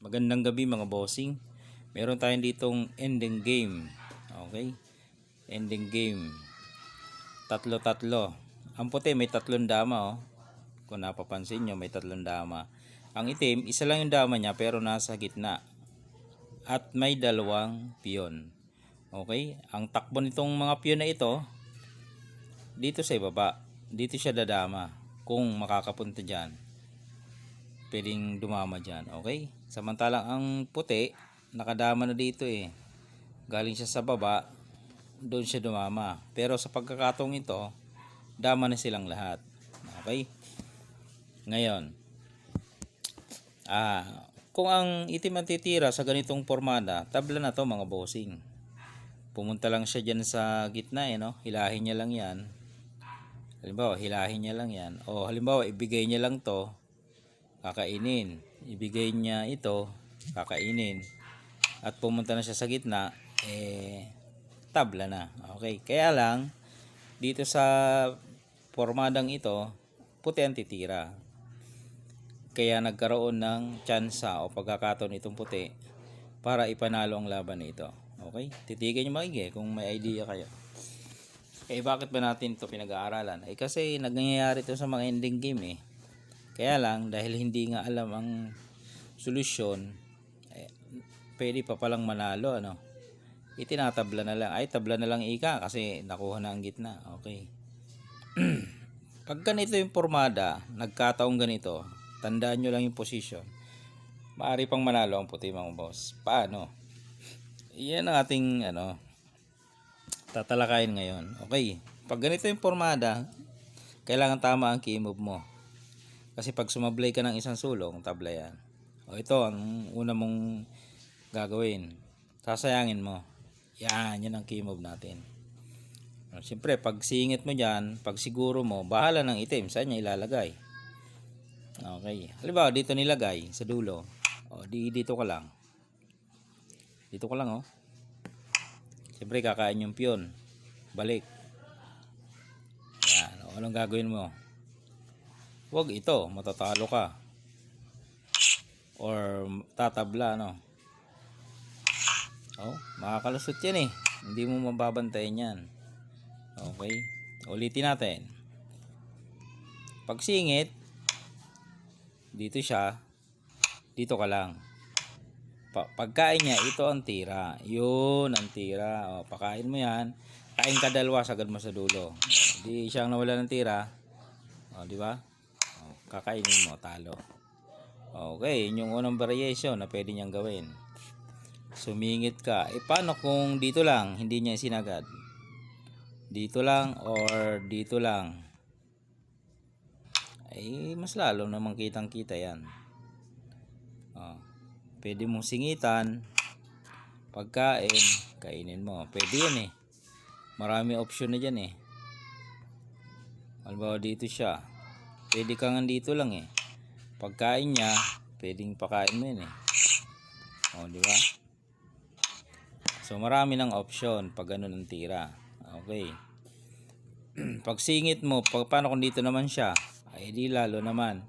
Magandang gabi mga bossing. Meron tayong ditong ending game. Okay? Ending game. Tatlo-tatlo. Ang puti may tatlong dama oh. Kung napapansin nyo may tatlong dama. Ang itim, isa lang yung dama niya pero nasa gitna. At may dalawang piyon. Okay? Ang takbo nitong mga piyon na ito, dito sa ibaba. Dito siya dadama. Kung makakapunta dyan pwedeng dumama dyan. Okay? Samantalang ang puti, nakadama na dito eh. Galing siya sa baba, doon siya dumama. Pero sa pagkakatong ito, dama na silang lahat. Okay? Ngayon, ah, kung ang itim ang titira sa ganitong formada, tabla na to mga bossing. Pumunta lang siya dyan sa gitna eh, no? Hilahin niya lang yan. Halimbawa, hilahin niya lang yan. O halimbawa, ibigay niya lang to kakainin. Ibigay niya ito, kakainin. At pumunta na siya sa gitna, eh, tabla na. Okay, kaya lang, dito sa formadang ito, puti ang titira. Kaya nagkaroon ng tsansa o pagkakataon itong puti para ipanalo ang laban na ito. Okay? Titigan nyo maigi kung may idea kayo. Eh bakit ba natin ito pinag-aaralan? Eh kasi nangyayari ito sa mga ending game eh. Kaya lang, dahil hindi nga alam ang solusyon, eh, pwede pa palang manalo, ano. Itinatabla na lang. Ay, tabla na lang ika kasi nakuha na ang gitna. Okay. Pag ganito yung formada, nagkataong ganito, tandaan nyo lang yung position. Maari pang manalo ang puti mga boss. Paano? Yan ang ating, ano, tatalakayin ngayon. Okay. Pag ganito yung formada, kailangan tama ang key move mo. Kasi pag sumablay ka ng isang sulong, tabla yan. O ito, ang una mong gagawin. Sasayangin mo. Yan, yan ang key move natin. Siyempre, pag singit mo dyan, pag siguro mo, bahala ng itim. Saan niya ilalagay? Okay. Halimbawa, dito nilagay sa dulo. O, di, dito ka lang. Dito ka lang, oh. Siyempre, kakain yung piyon. Balik. Yan. O, anong gagawin mo? Huwag ito, matatalo ka. Or tatabla, no? Oh, makakalusot yan eh. Hindi mo mababantayan yan. Okay? Ulitin natin. Pag singit, dito siya, dito ka lang. Pa pagkain niya, ito ang tira. Yun ang tira. O, pakain mo yan. Kain ka dalawa, sagad mo sa dulo. Di siyang nawala ng tira. O, di ba? Kakainin mo, talo. Okay, yun yung unang variation na pwede niyang gawin. Sumingit ka. Eh, paano kung dito lang, hindi niya sinagad? Dito lang or dito lang? Ay, mas lalo namang kitang kita yan. Oh, pwede mong singitan, pagkain, kainin mo. Pwede yan eh. Marami option na dyan eh. Halimbawa dito siya. Pwede ka nga dito lang eh. Pagkain niya, pwedeng pakain mo yan eh. O, di ba? So, marami ng option pag ganun ang tira. Okay. pag singit mo, pag, paano kung dito naman siya? Ay, di lalo naman.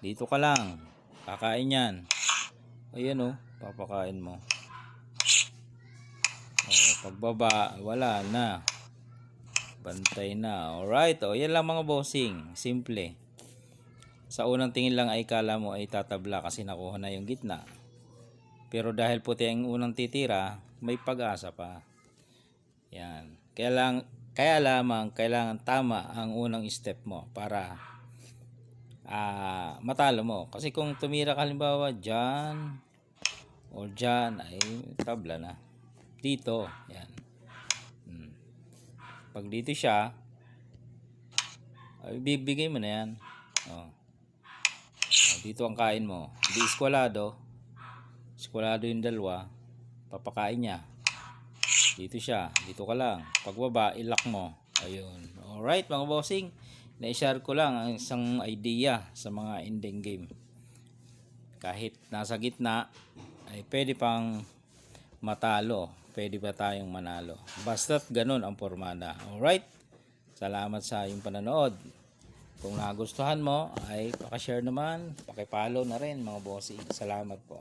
Dito ka lang. Kakain yan. Ayan o, papakain mo. O, pagbaba, wala na. Bantay na. Alright, o, yan lang mga bossing. Simple. Sa unang tingin lang ay kala mo ay tatabla kasi nakuha na yung gitna. Pero dahil puti ang unang titira, may pag-asa pa. Yan. Kaya, lang, kaya lamang kailangan tama ang unang step mo para ah matalo mo. Kasi kung tumira ka halimbawa dyan o dyan ay tabla na. Dito. Yan. Hmm. Pag dito siya, ay bibigay mo na yan. Oh. Oh, dito ang kain mo. Hindi eskwalado. Eskwalado yung dalawa. Papakain niya. Dito siya. Dito ka lang. Pagbaba, ilak mo. Ayun. Alright mga bossing. Na-share ko lang ang isang idea sa mga ending game. Kahit nasa gitna, ay pwede pang matalo. Pwede pa tayong manalo. Basta't ganun ang formada. Alright? Salamat sa iyong pananood. Kung nagustuhan mo, ay pakishare naman, pakipollow na rin mga bossing. Salamat po.